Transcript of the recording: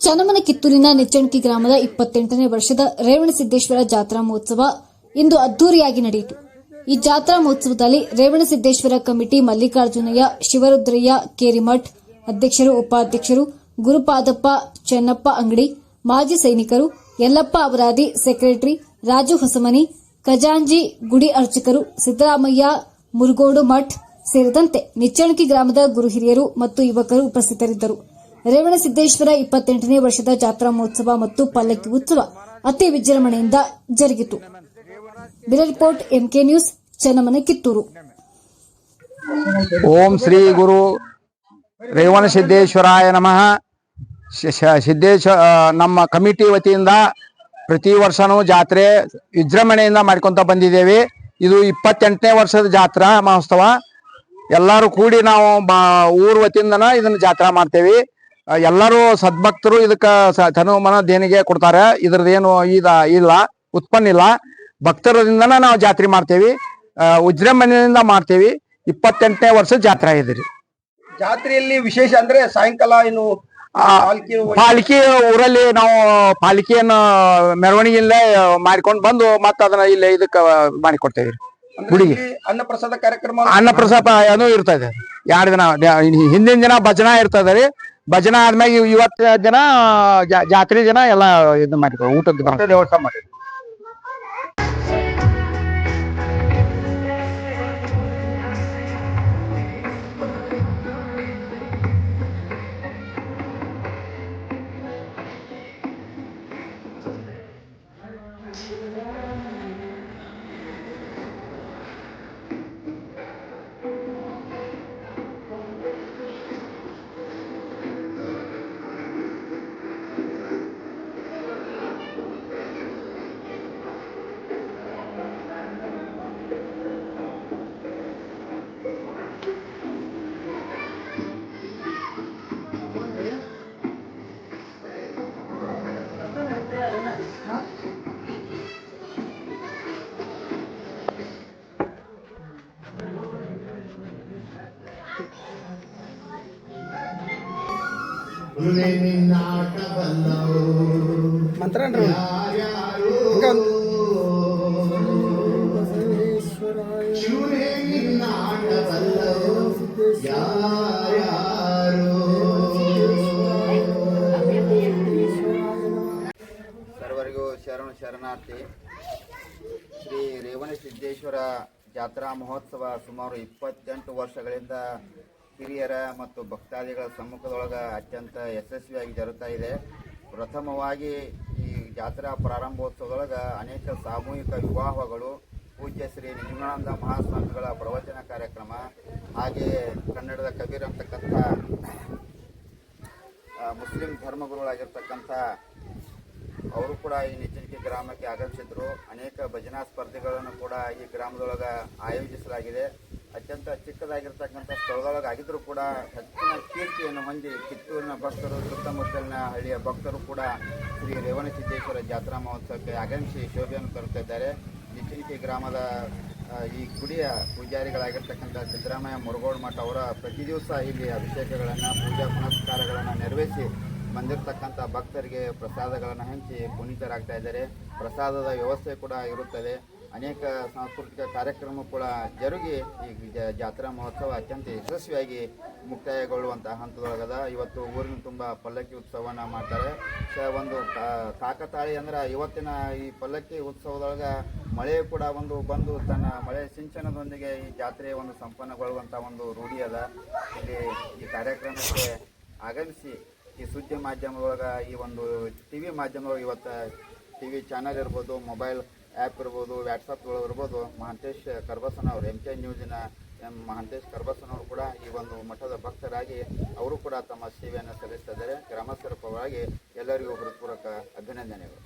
ಚನ್ನಮನ ಕಿತ್ತೂರಿನ ನೆಚ್ಚಣಕಿ ಗ್ರಾಮದ ಇಪ್ಪತ್ತೆಂಟನೇ ವರ್ಷದ ರೇವಣಸಿದ್ದೇಶ್ವರ ಜಾತ್ರಾ ಮಹೋತ್ಸವ ಇಂದು ಅದ್ದೂರಿಯಾಗಿ ನಡೆಯಿತು. ಈ ಜಾತ್ರಾ ಮಹೋತ್ಸವದಲ್ಲಿ ರೇವಣಸಿದ್ದೇಶ್ವರ ಕಮಿಟಿ ಮಲ್ಲಿಕಾರ್ಜುನಯ್ಯ, ಶಿವರುದ್ರಯ್ಯ, ಕೇರಿಮಠ್ ಅಧ್ಯಕ್ಷರು, ಉಪಾಧ್ಯಕ್ಷರು, ಗುರುಪಾದಪ್ಪ, ಚೆನ್ನಪ್ಪ ಅಂಗಡಿ, ಮಾಜಿ ಸೈನಿಕರು, ಯಲ್ಲಪ್ಪ ಅವರಾದಿ ಸೆಕ್ರೆಟರಿ, ರಾಜು ಹೊಸಮನಿ, ಖಜಾಂಜಿ ಗುಡಿ ಅರ್ಚಕರು, ಸಿದ್ದರಾಮಯ್ಯ, ಮುರುಗೋಡು ಮಠ್ ಸೇರಿದಂತೆ ನಿಚ್ಚಣಕಿ ಗ್ರಾಮದ ಗುರು ಹಿರಿಯರು ಮತ್ತು ಯುವಕರು ಉಪಸ್ಥಿತರಿದ್ದರು. ರೇವಣಸಿದ್ದೇಶ್ವರ ಇಪ್ಪತ್ತೆಂಟನೇ ವರ್ಷದ ಜಾತ್ರಾ ಮಹೋತ್ಸವ ಮತ್ತು ಪಲ್ಲಕ್ಕಿ ಉತ್ಸವ ಅತಿ ವಿಜೃಂಭಣೆಯಿಂದ ಜರುಗಿತು. Report MK news, Channamane, Kittur. Om Shri Guru Revana ಸಿದ್ದೇಶ್ವರಾಯ ನಮಃ ಸಿದ್ದೇಶ ನಮ್ಮ ಕಮಿಟಿ ವತಿಯಿಂದ ಪ್ರತಿ ವರ್ಷನೂ ಜಾತ್ರೆ ವಿಜೃಂಭಣೆಯಿಂದ ಮಾಡ್ಕೊಂತ ಬಂದಿದ್ದೇವೆ. ಇದು ಇಪ್ಪತ್ತೆಂಟನೇ ವರ್ಷದ ಜಾತ್ರಾ ಮಹೋತ್ಸವ. ಎಲ್ಲರೂ ಕೂಡಿ ನಾವು ಬಾ ಊರ್ ವತಿಯಿಂದನ ಇದನ್ನ ಜಾತ್ರಾ ಮಾಡ್ತೇವಿ. ಎಲ್ಲರೂ ಸದ್ಭಕ್ತರು ಇದಕ್ಕ ಸ- ತನು ಮನ ದೇಣಿಗೆ ಕೊಡ್ತಾರೆ. ಇದ್ರದ್ದೇನು ಇದ ಇಲ್ಲ ಉತ್ಪನ್ನ ಇಲ್ಲ. ಭಕ್ತರದಿಂದನ ನಾವು ಜಾತ್ರೆ ಮಾಡ್ತೇವಿ. ಆ, ಮಾಡ್ತೇವಿ ಮಾಡ್ತೇವೆ. ಇಪ್ಪತ್ತೆಂಟನೇ ವರ್ಷ ಜಾತ್ರೆ ಇದ್ರಿ. ಜಾತ್ರೆಯಲ್ಲಿ ವಿಶೇಷ ಅಂದ್ರೆ ಸಾಯಂಕಾಲ ಇನ್ನು ಪಾಲ್ಕಿ ಊರಲ್ಲಿ ನಾವು ಪಾಲಿಕೆಯನ್ನ ಮೆರವಣಿಗೆಯಿಂದ ಮಾಡ್ಕೊಂಡು ಬಂದು ಮತ್ತೆ ಅದನ್ನ ಇಲ್ಲೇ ಇದಕ್ಕ ಮಾಡಿಕೊಡ್ತೇವೆ. ಗುಡಿಗೆ. ಅನ್ನಪ್ರಸಾದ ಅನ್ನ ಕಾರ್ಯಕ್ರಮ ಅನ್ನಪ್ರಸಾದ ಅದು ಇರ್ತದೆ ಎರಡು ದಿನ ಹಿಂದಿನ ದಿನ ಭಜನಾ ಇರ್ತದೆ ರೀ. ಭಜನಾ ಆದ್ಮ್ಯಾಗ ಇವತ್ತ ದಿನ ಜಾತ್ರೆ ದಿನ ಎಲ್ಲ ಇದು ಮಾಡಿದ್ರು ಊಟದ ವ್ಯವಸ್ಥೆ ಮಾಡಿ మంత్రం అంటారు ఇంకా శివుడే నిన్నాట వల్లవు ಶ್ರೀ ರೇವಣ ಸಿದ್ದೇಶ್ವರ ಜಾತ್ರಾ ಮಹೋತ್ಸವ ಸುಮಾರು ಇಪ್ಪತ್ತೆಂಟು ವರ್ಷಗಳಿಂದ ಹಿರಿಯರ ಮತ್ತು ಭಕ್ತಾದಿಗಳ ಸಮ್ಮುಖದೊಳಗೆ ಅತ್ಯಂತ ಯಶಸ್ವಿಯಾಗಿ ಜರುಗ್ತಾ ಇದೆ. ಪ್ರಥಮವಾಗಿ ಈ ಜಾತ್ರಾ ಪ್ರಾರಂಭೋತ್ಸವದೊಳಗ ಅನೇಕ ಸಾಮೂಹಿಕ ವಿವಾಹಗಳು, ಪೂಜ್ಯ ಶ್ರೀ ನಿಜಮಾನಂದ ಮಹಾಸ್ವಾಮಿಗಳ ಪ್ರವಚನ ಕಾರ್ಯಕ್ರಮ ಹಾಗೆಯೇ ಕನ್ನಡದ ಕಬೀರ್ ಅಂತಕ್ಕಂಥ ಮುಸ್ಲಿಂ ಧರ್ಮಗುರುಗಳಾಗಿರ್ತಕ್ಕಂಥ ಅವರು ಕೂಡ ಈ ನೆಚ್ಚರಿಕೆ ಗ್ರಾಮಕ್ಕೆ ಆಗಮಿಸಿದ್ರು. ಅನೇಕ ಭಜನಾ ಸ್ಪರ್ಧೆಗಳನ್ನು ಕೂಡ ಈ ಗ್ರಾಮದೊಳಗ ಆಯೋಜಿಸಲಾಗಿದೆ. ಅತ್ಯಂತ ಚಿಕ್ಕದಾಗಿರ್ತಕ್ಕಂಥ ಸ್ಥಳದೊಳಗೆ ಆಗಿದ್ರು ಕೂಡ ಹೆಚ್ಚಿನ ಕೀರ್ತಿಯನ್ನು ಹೊಂದಿ ಕಿತ್ತೂರಿನ ಭಕ್ತರು, ಸುತ್ತಮುತ್ತಲಿನ ಹಳ್ಳಿಯ ಭಕ್ತರು ಕೂಡ ಶ್ರೀ ರೇವಣಸಿದ್ದೇಶ್ವರ ಜಾತ್ರಾ ಮಹೋತ್ಸವಕ್ಕೆ ಆಗಮಿಸಿ ಶೋಭೆಯನ್ನು ತರುತ್ತಿದ್ದಾರೆ. ನಿಚ್ಚಣಿಕೆ ಗ್ರಾಮದ ಈ ಗುಡಿಯ ಪೂಜಾರಿಗಳಾಗಿರ್ತಕ್ಕಂಥ ಸಿದ್ದರಾಮಯ್ಯ ಮುರುಗೋಡ್ ಮಠ ಅವರ ಪ್ರತಿ ದಿವಸ ಇಲ್ಲಿ ಅಭಿಷೇಕಗಳನ್ನು, ಪೂಜಾ ಪುನಸ್ಕಾರಗಳನ್ನು ನೆರವೇರಿಸಿ ಬಂದಿರತಕ್ಕಂಥ ಭಕ್ತರಿಗೆ ಪ್ರಸಾದಗಳನ್ನು ಹಂಚಿ ಪುನೀತರಾಗ್ತಾ ಇದ್ದಾರೆ. ಪ್ರಸಾದದ ವ್ಯವಸ್ಥೆ ಕೂಡ ಇರುತ್ತದೆ. ಅನೇಕ ಸಾಂಸ್ಕೃತಿಕ ಕಾರ್ಯಕ್ರಮ ಕೂಡ ಜರುಗಿ ಈ ಜಾತ್ರಾ ಮಹೋತ್ಸವ ಅತ್ಯಂತ ಯಶಸ್ವಿಯಾಗಿ ಮುಕ್ತಾಯಗೊಳ್ಳುವಂತಹ ಹಂತದೊಳಗದ. ಇವತ್ತು ಊರಿನ ತುಂಬ ಪಲ್ಲಕ್ಕಿ ಉತ್ಸವನ ಮಾಡ್ತಾರೆ. ಒಂದು ಕಾಕತಾಳಿ ಅಂದ್ರೆ ಇವತ್ತಿನ ಈ ಪಲ್ಲಕ್ಕಿ ಉತ್ಸವದೊಳಗ ಮಳೆ ಕೂಡ ಒಂದು ಬಂದು ತನ್ನ ಮಳೆ ಸಿಂಚನದೊಂದಿಗೆ ಈ ಜಾತ್ರೆ ಒಂದು ಸಂಪನ್ನಗೊಳ್ಳುವಂಥ ಒಂದು ರೂಢಿ ಅದ. ಇಲ್ಲಿ ಈ ಕಾರ್ಯಕ್ರಮಕ್ಕೆ ಆಗಮಿಸಿ ಈ ಸುದ್ದಿ ಮಾಧ್ಯಮದೊಳಗೆ, ಈ ಒಂದು ಟಿ ವಿ ಮಾಧ್ಯಮದೊಳಗೆ ಇವತ್ತು ಟಿ ವಿ ಚಾನಲ್ ಇರ್ಬೋದು, ಮೊಬೈಲ್ ಆ್ಯಪ್ ಇರ್ಬೋದು ವ್ಯಾಟ್ಸಪ್ಗಳು ಇರ್ಬೋದು, ಮಹಾಂತೇಶ್ ಕರ್ಬಸನ್ ಅವರು ಎಂ ಕೆ ನ್ಯೂಸಿನ ಎಂ ಮಹಾಂತೇಶ್ ಕರ್ಬಸನ್ ಅವರು ಕೂಡ ಈ ಒಂದು ಮಠದ ಭಕ್ತರಾಗಿ ಅವರು ಕೂಡ ತಮ್ಮ ಸೇವೆಯನ್ನು ಸಲ್ಲಿಸ್ತಾ ಇದ್ದಾರೆ. ಗ್ರಾಮಸ್ಥರ ಪರವಾಗಿ ಎಲ್ಲರಿಗೂ ಹೃತ್ಪೂರ್ವಕ ಅಭಿನಂದನೆಗಳು.